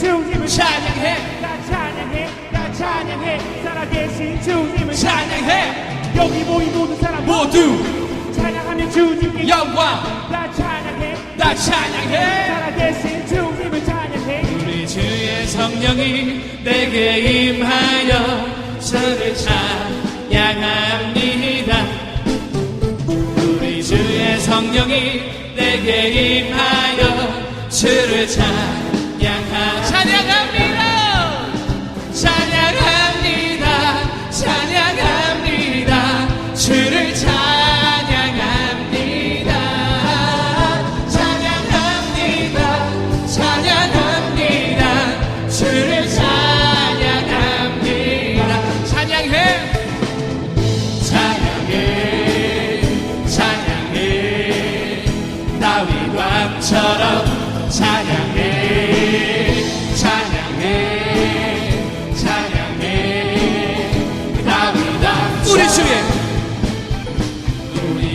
주님을 찬양해 나 찬양해 나 찬양해. 살아계신 주님을 찬양해 여기 모인 모든 사람 모두 찬양하며 주님께 영광. 나 찬양해. 나 찬양해. 살아계신 주님을 찬양해. 우리 주의 성령이 내게 임하여 저를 찬양합니다. 우리 주의 성령이 내게 임하여 주를 찬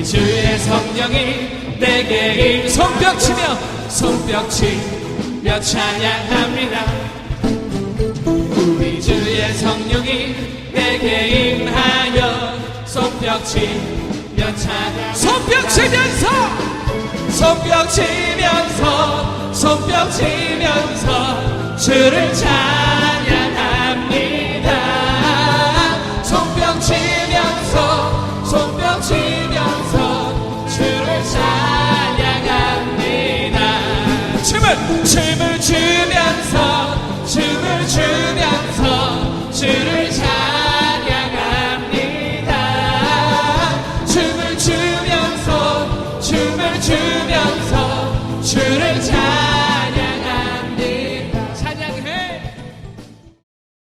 우리 주의 성령이 내게 임 손뼉 치며 손뼉 치며 찬양합니다. 우리 주의 성령이 내게 임하여 손뼉 치며 찬양 손뼉 치면서! 손뼉 치면서 손뼉 치면서 주를 찬양 춤을 추면서 춤을 추면서 주를 찬양합니다. 춤을 추면서 춤을 추면서 주를 찬양